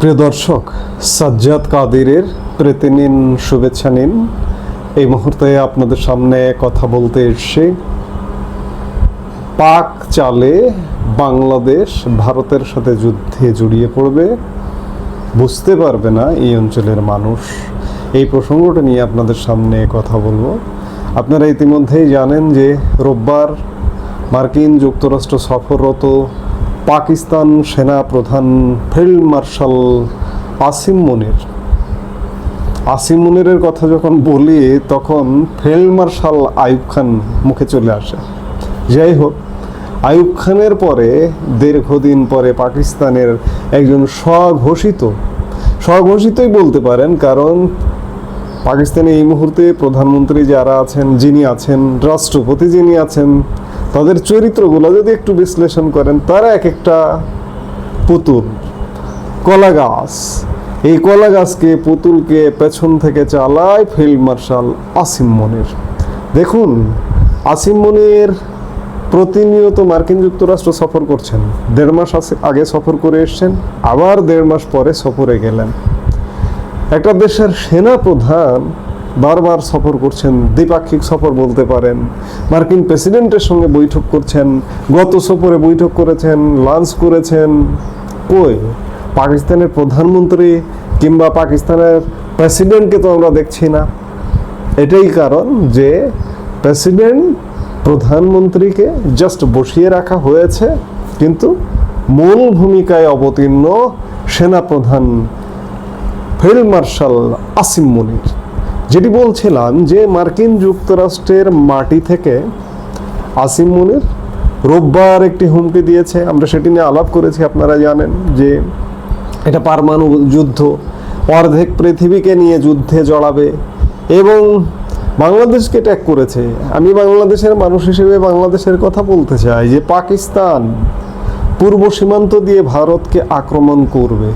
প্রিয় দর্শক, সাজ্জাদ কাদিরের প্রীতি নিন শুভেচ্ছা নিন। এই মুহূর্তে আপনাদের সামনে কথা বলতে এসে পাক চালে বাংলাদেশ ভারতের সাথে যুদ্ধে জড়িয়ে পড়বে। বুঝতে পারবে না এই অঞ্চলের মানুষ। এই প্রসঙ্গটা নিয়ে আপনাদের সামনে কথা বলব। আপনারা ইতিমধ্যেই জানেন যে রোববার মার্কিন যুক্তরাষ্ট্র সফররত পাকিস্তান সেনা প্রধান ফিল্ড মার্শাল আসিম মনির। আসিম মুনিরের কথা যখন বলি, তখন ফিল্ড মার্শাল আইয়ুব খান মুখে চলে আসে। যাই হোক, আইয়ুব খানের পরে, দীর্ঘদিন পরে পাকিস্তানের একজন স্বঘোষিত, স্বঘোষিতই বলতে পারেন, কারণ পাকিস্তানে এই মুহূর্তে প্রধানমন্ত্রী যারা আছেন, যিনি আছেন, রাষ্ট্রপতি যিনি আছেন তাদের চরিত্রগুলো যদি একটু বিশ্লেষণ করেন, তারা এক একটা পুতুল, কলা গাছ। এই কলা গাছকে, পুতুলকে পেছন থেকে চালায় ফিল্ড মার্শাল আসিম মনির। দেখুন, আসিম মনির প্রতিনিয়ত মার্কিন যুক্তরাষ্ট্র সফর করছেন। দেড় মাস আগে সফর করে এসছেন, আবার দেড় মাস পরে সফরে গেলেন। একটা দেশের সেনা প্রধান বারবার সফর করছেন, দ্বিপাক্ষিক সফর বলতে পারেন, মার্কিন প্রেসিডেন্টের সঙ্গে বৈঠক করছেন, গত সফরে বৈঠক করেছেন, লাঞ্চ করেছেন, কই? পাকিস্তানের প্রধানমন্ত্রী কিংবা পাকিস্তানের প্রেসিডেন্টকে তো আমরা দেখছি না। এটাই কারণ যে প্রেসিডেন্ট প্রধানমন্ত্রীকে জাস্ট বসিয়ে রাখা হয়েছে, কিন্তু মূল ভূমিকায় অবতীর্ণ সেনাপ্রধান ফিল্ড মার্শাল আসিম মনির। যেটি বলছিলাম যে মার্কিন যুক্তরাষ্ট্রের মাটি থেকে আসিম মনির রোববার একটি হুমকি দিয়েছে। আমরা সেটি নিয়ে আলাপ করেছি, আপনারা জানেন যে এটা পারমাণু যুদ্ধ, অর্ধেক পৃথিবীকে নিয়ে যুদ্ধে জড়াবে এবং বাংলাদেশকে ট্যাগ করেছে। আমি বাংলাদেশের মানুষ হিসেবে বাংলাদেশের কথা বলতে চাই যে পাকিস্তান পূর্ব সীমান্ত দিয়ে ভারতকে আক্রমণ করবে।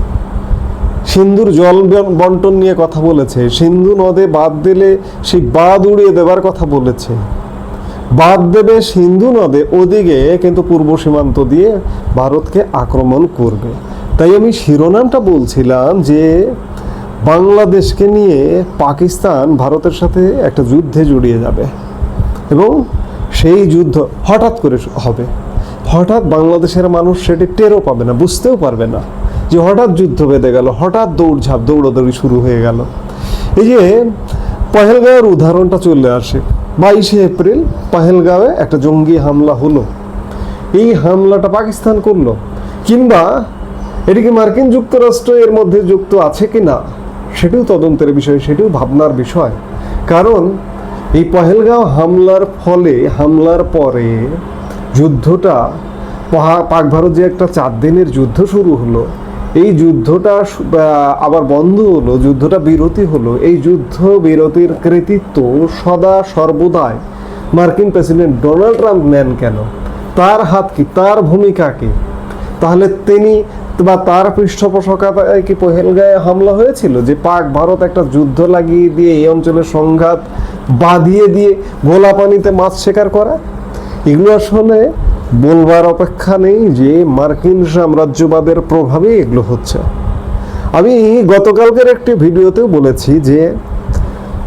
সিন্ধুর জল বন- বন্টন নিয়ে কথা বলেছে। সিন্ধু নদে বাদ দিলে সেই বাদ উড়িয়ে দেবার কথা বলেছে। বাদ দেবে সিন্ধু নদে ওদিকে, কিন্তু পূর্ব সীমান্ত দিয়ে ভারতকে আক্রমণ করবে। তাই আমি শিরোনামটা বলছিলাম যে, বাংলাদেশকে নিয়ে পাকিস্তান ভারতের সাথে একটা যুদ্ধে জড়িয়ে যাবে। এবং সেই যুদ্ধ হঠাৎ করে হবে। হঠাৎ বাংলাদেশের মানুষ সেটি টেরও পাবে না, বুঝতেও পারবে না। যে হঠাৎ যুদ্ধ বেঁধে গেল, হঠাৎ দৌড়ঝাঁপ, দৌড়াদৌড়ি শুরু হয়ে গেল। এই যে পহেলগাঁওয়ের উদাহরণটা চলে আসে। বাইশে এপ্রিল পহেলগাঁওয়ে একটা জঙ্গি হামলা হলো। এই হামলাটা পাকিস্তান করল। কিংবা এটি কি মার্কিন যুক্তরাষ্ট্র এর মধ্যে যুক্ত আছে কি না, সেটিও তদন্তের বিষয়, সেটিও ভাবনার বিষয়। কারণ এই পহেলগাঁও হামলার ফলে, হামলার পরে যুদ্ধটা পাক ভারত যে একটা চার দিনের যুদ্ধ শুরু হলো এই যুদ্ধটা আবার বন্ধ হলো, যুদ্ধটা বিরতি হলো। এই যুদ্ধ বিরতির কৃতিত্ব সদা সর্বদাই। মার্কিন প্রেসিডেন্ট ডোনাল্ড ট্রাম্প নেন কেন? তার হাত কি, তার ভূমিকা কি? তাহলে তিনি বা তার পৃষ্ঠপোষকতায় কি পহেলগাঁয়ে হামলা হয়েছিল? যে পাক ভারত একটা যুদ্ধ লাগিয়ে দিয়ে এই অঞ্চলের সংঘাত বাঁধিয়ে দিয়ে গোলা পানিতে মাছ শিকার করা? এগুলো আসলে বলবার অপেক্ষা নেই যে মার্কিন সাম্রাজ্যবাদের প্রভাবে এগুলো হচ্ছে। আমি গতকালকের একটি ভিডিওতেও বলেছি যে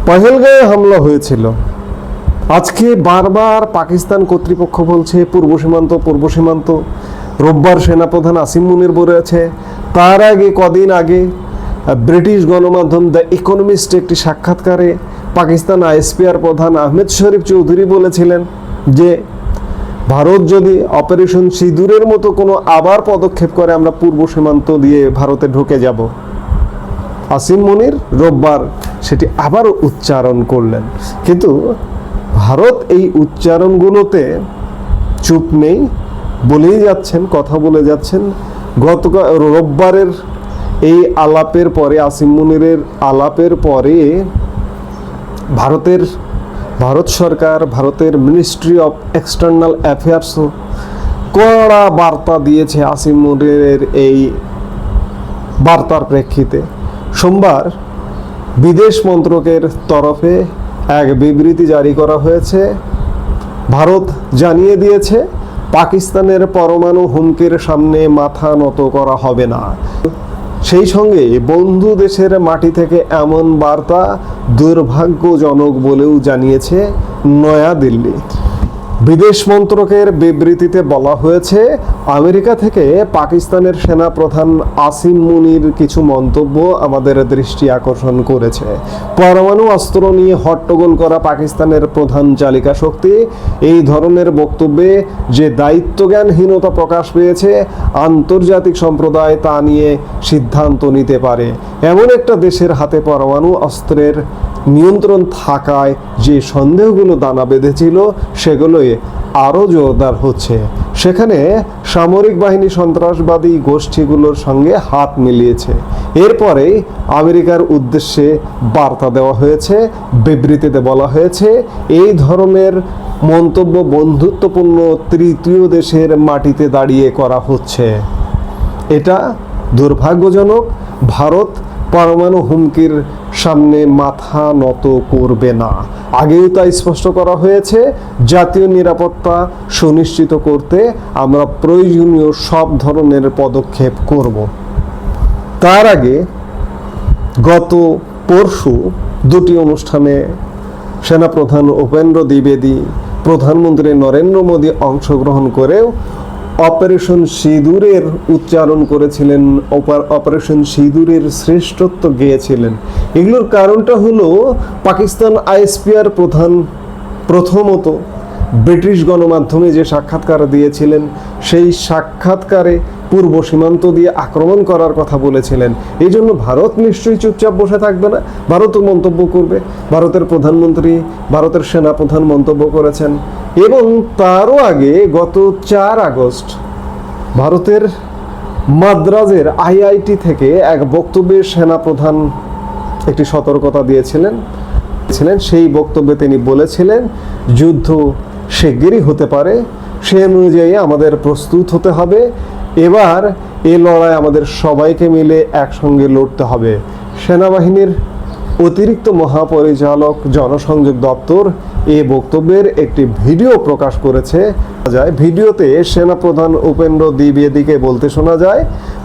পহেলগাঁয়ে হামলা হয়েছিল। আজকে বারবার পাকিস্তান কর্তৃপক্ষ বলছে, পূর্ব সীমান্ত পূর্ব সীমান্ত, রোববার সেনাপ্রধান আসিম মুনির বলেছে তার আগে, কদিন আগে, ব্রিটিশ গণমাধ্যম দ্য ইকোনমিস্ট একটি সাক্ষাৎকারে পাকিস্তান আইএসপিআর প্রধান আহমেদ শরীফ চৌধুরী বলেছিলেন যে ভারত যদি অপারেশন সিঁদুরের মতো কোনো আবার পদক্ষেপ করে, আমরা পূর্ব সীমান্ত দিয়ে ভারতে ঢুকে যাব। আসিম মনির রোববার সেটি আবারও উচ্চারণ করলেন। কিন্তু ভারত এই উচ্চারণগুলোতে চুপ নেই, বলেই যাচ্ছেন, কথা বলে যাচ্ছেন। গতকাল রোববারের এই আলাপের পরে, আসিম মনিরের আলাপের পরে ভারতের ভারত সরকার, ভারতের মিনিস্ট্রি অফ এক্সটার্নাল অ্যাফেয়ার্সও কড়া বার্তা দিয়েছে আসিম এই বার্তার প্রেক্ষিতে। সোমবার বিদেশ মন্ত্রকের তরফে এক বিবৃতি জারি করা হয়েছে। ভারত জানিয়ে দিয়েছে, পাকিস্তানের পরমাণু হুমকির সামনে মাথা নত করা হবে না। সেই সঙ্গে বন্ধু দেশের মাটি থেকে এমন বার্তা দুর্ভাগ্যজনক বলেও জানিয়েছে নয়াদিল্লি। বিদেশ মন্ত্রকের বিবৃতিতে বলা হয়েছে, আমেরিকা থেকে পাকিস্তানের সেনা প্রধান আসিম মুনির কিছু মন্তব্য আমাদের দৃষ্টি আকর্ষণ করেছে। পরমাণু অস্ত্র নিয়ে হট্টগোল করা পাকিস্তানের প্রধান চালিকা শক্তি। এই ধরনের বক্তব্যে যে দায়িত্বজ্ঞানহীনতা প্রকাশ পেয়েছে, আন্তর্জাতিক সম্প্রদায় তা নিয়ে সিদ্ধান্ত নিতে পারে। এমন একটা দেশের হাতে পরমাণু অস্ত্রের নিয়ন্ত্রণ থাকায় যে সন্দেহগুলো দানা বেঁধেছিল, সেগুলোই আরও জোরদার হচ্ছে। সেখানে সামরিক বাহিনী সন্ত্রাসবাদী গোষ্ঠীগুলোর সঙ্গে হাত মিলিয়েছে। এরপরেই আমেরিকার উদ্দেশ্যে বার্তা দেওয়া হয়েছে, বিবৃতিতে বলা হয়েছে, এই ধরনের মন্তব্য বন্ধুত্বপূর্ণ তৃতীয় দেশের মাটিতে দাঁড়িয়ে করা হচ্ছে। এটা দুর্ভাগ্যজনক, ভারত পরমাণু হুমকির সামনে মাথা নত করবে না। আগেও তা স্পষ্ট করা হয়েছে, জাতীয় নিরাপত্তা সুনিশ্চিত করতে আমরা প্রয়োজনীয় সব ধরনের পদক্ষেপ করব। তার আগে গত পরশু দুটি অনুষ্ঠানে সেনাপ্রধান উপেন্দ্র দ্বিবেদী, প্রধানমন্ত্রী নরেন্দ্র মোদী অংশগ্রহণ করেও অপারেশন সিঁদুরের উচ্চারণ করেছিলেন, অপার- অপারেশন সিঁদুরের শ্রেষ্ঠত্ব গেয়েছিলেন। এগুলোর কারণটা হলো, পাকিস্তান আইএসপিআর প্রধান প্রথমত ব্রিটিশ গণমাধ্যমে যে সাক্ষাৎকার দিয়েছিলেন, সেই সাক্ষাৎকারে পূর্ব সীমান্ত দিয়ে আক্রমণ করার কথা বলেছিলেন। এই জন্য ভারত নিশ্চয়ই চুপচাপ বসে থাকবে না। ভারতও মন্তব্য করবে। ভারতের প্রধানমন্ত্রী, ভারতের সেনাপ্রধান মন্তব্য করেছেন। এবং তারও আগে গত চার আগস্ট ভারতের মাদ্রাজের আইআইটি থেকে এক বক্তব্যে সেনাপ্রধান একটি সতর্কতা দিয়েছিলেন। ছিলেন, সেই বক্তব্যে তিনি বলেছিলেন, যুদ্ধ শিগগিরই হতে পারে। সে অনুযায়ী আমাদের প্রস্তুত হতে হবে। এবার এ লড়াই আমাদের সবাইকে মিলে একসঙ্গে লড়তে হবে। সেনাবাহিনীর অতিরিক্ত মহাপরিচালক, জনসংযোগ দপ্তর এ বক্তব্যের একটি ভিডিও প্রকাশ করেছে। যায়, ভিডিওতে সেনাপ্রধান উপেন্দ্র দ্বিবেদীকে বলতে শোনা যায়,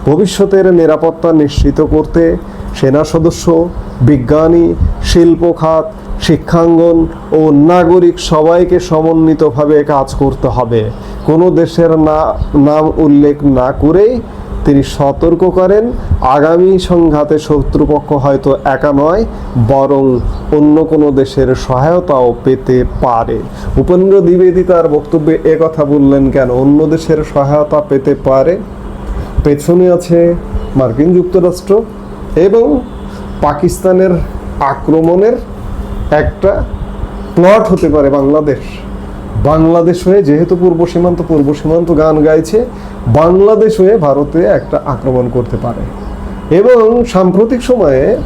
ভবিষ্যতের নিরাপত্তা নিশ্চিত করতে সেনা সদস্য, বিজ্ঞানী শিল্প খাত শিক্ষাঙ্গন ও নাগরিক সবাইকে সমন্বিতভাবে কাজ করতে হবে। কোনো দেশের না, নাম উল্লেখ না করেই তিনি সতর্ক করেন। আগামী সংঘাতে শত্রুপক্ষ হয়তো একা নয়, বরং অন্য কোনো দেশের সহায়তাও পেতে পারে। উপেন্দ্র দ্বিবেদী তার বক্তব্যে কথা বললেন কেন? অন্য দেশের সহায়তা পেতে পারে? পেছনে আছে মার্কিন যুক্তরাষ্ট্র এবং পাকিস্তানের আক্রমণের একটা প্লট হতে পারে বাংলাদেশ। বাংলাদেশ হয়ে যেহেতু পূর্ব সীমান্ত পূর্ব সীমান্ত গান গাইছে, বাংলাদেশ হয়ে ভারতে একটা আক্রমণ করতে পারে। এবং সাম্প্রতিক সময়ে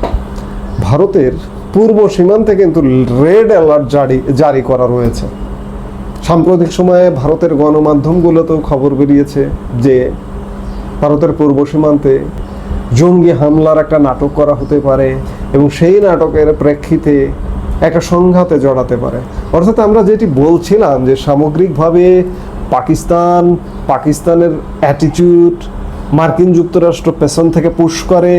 ভারতের পূর্ব সীমান্তে কিন্তু রেড অ্যালার্ট জারি জারি করা রয়েছে। সাম্প্রতিক সময়ে ভারতের গণমাধ্যমগুলোতেও খবর বেরিয়েছে যে ভারতের পূর্ব সীমান্তে জঙ্গি হামলার একটা নাটক করা হতে পারে এবং সেই নাটকের প্রেক্ষিতে একটা সংঘাতে জড়াতে পারে। অর্থাৎ আমরা যেটি বলছিলাম যে সামগ্রিকভাবে পাকিস্তান, পাকিস্তানের অ্যাটিটিউড মার্কিন যুক্তরাষ্ট্র পেছন থেকে পুশ করে,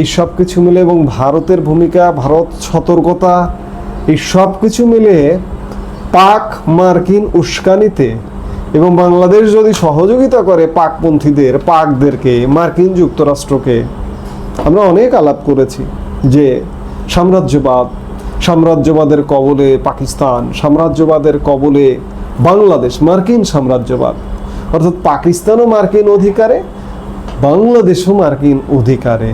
এই সব কিছু মিলে এবং ভারতের ভূমিকা, ভারত সতর্কতা, এই সব কিছু মিলে পাক মার্কিন উস্কানিতে এবং বাংলাদেশ যদি সহযোগিতা করে পাকপন্থীদের, পাকদেরকে, মার্কিন যুক্তরাষ্ট্রকে, আমরা অনেক আলাপ করেছি যে সাম্রাজ্যবাদ সাম্রাজ্যবাদের কবলে পাকিস্তান, সাম্রাজ্যবাদের কবলে বাংলাদেশ, মার্কিন সাম্রাজ্যবাদ। অর্থাৎ পাকিস্তানও মার্কিন অধিকারে, বাংলাদেশও মার্কিন অধিকারে।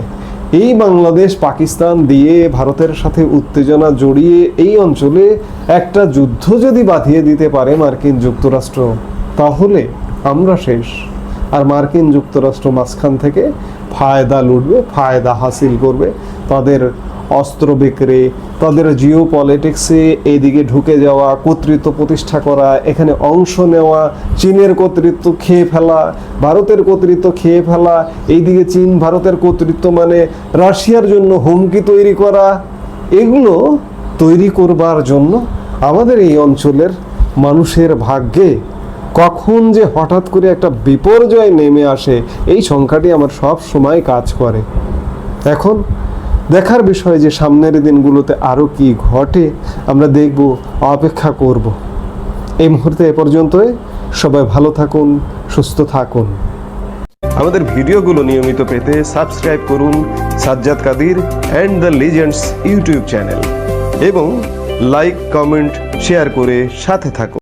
এই বাংলাদেশ, পাকিস্তান দিয়ে ভারতের সাথে উত্তেজনা জড়িয়ে এই অঞ্চলে একটা যুদ্ধ যদি বাঁধিয়ে দিতে পারে মার্কিন যুক্তরাষ্ট্র, তাহলে আমরা শেষ। আর মার্কিন যুক্তরাষ্ট্র মাঝখান থেকে ফায়দা লুটবে, ফায়দা হাসিল করবে। তাদের অস্ত্র বিক্রি, তাদের জিও পলিটিক্সে এইদিকে ঢুকে যাওয়া, কর্তৃত্ব প্রতিষ্ঠা করা, এখানে অংশ নেওয়া, চীনের কর্তৃত্ব খেয়ে ফেলা, ভারতের কর্তৃত্ব খেয়ে ফেলা, এইদিকে চীন, ভারতের কর্তৃত্ব মানে রাশিয়ার জন্য হুমকি তৈরি করা, এগুলো তৈরি করবার জন্য আমাদের এই অঞ্চলের মানুষের ভাগ্যে কখন যে হঠাৎ করে একটা বিপর্যয় নেমে আসে, এই সংখ্যাটি আমার সব সময় কাজ করে। এখন দেখার বিষয় যে সামনের দিনগুলোতে আরও কি ঘটে, আমরা দেখব, অপেক্ষা করব। এই মুহূর্তে এ পর্যন্তই। সবাই ভালো থাকুন, সুস্থ থাকুন। আমাদের ভিডিওগুলো নিয়মিত পেতে সাবস্ক্রাইব করুন Sajjad Qadir and the legends YouTube channel এবং লাইক কমেন্ট শেয়ার করে সাথে থাকুন।